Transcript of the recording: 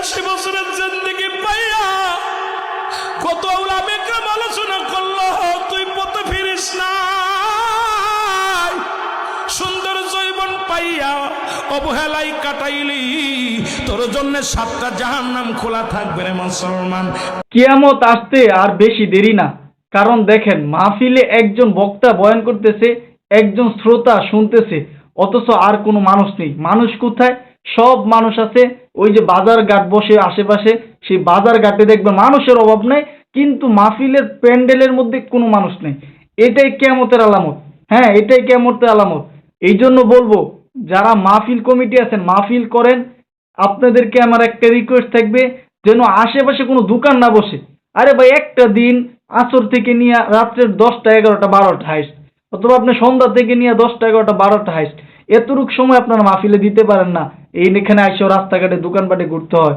আশি বছরের জিন্দগি পাইয়া কত উলামে কাম আলোচনা করল, তুই পথে ফিরিস না সুন্দর জৈবন পাইয়া অবহেলাই কাটাইলি, তোর জন্য সাতটা জাহান্নাম খোলা থাকবে রে মুসলমান। কিয়ামত আসতে আর বেশি দেরি না। কারণ দেখেন, মাহফিলে একজন বক্তা বয়ান করতেছে, একজন শ্রোতা শুনতেছে, অথচ আর কোনো মানুষ নেই। মানুষ কোথায়? সব মানুষ আছে ওই যে বাজার ঘাট বসে আশেপাশে, সেই বাজার ঘাটে দেখবে মানুষের অভাব নেই, কিন্তু মাহফিলের প্যান্ডেলের মধ্যে কোনো মানুষ নেই। এটাই কেয়ামতের আলামত। হ্যাঁ এটাই কেয়ামতের আলামত। এই জন্য বলব, যারা মাহফিল কমিটি আছেন মাহফিল করেন, আপনাদেরকে আমার একটা রিকোয়েস্ট থাকবে, যেন আশেপাশে কোনো দোকান না বসে। আরে ভাই, একটা দিন আসর থেকে নিয়ে রাত্রের দশটা, এগারোটা, বারোটা হাইস্ট। অথবা আপনি সন্ধ্যা থেকে নিয়ে দশটা, এগারোটা, বারোটা হাইস্ট। এতটুক সময় আপনারা মাহফিলে দিতে পারেন না। এই এখানে আসেও রাস্তাঘাটে দোকানপাটে ঘুরতে হয়।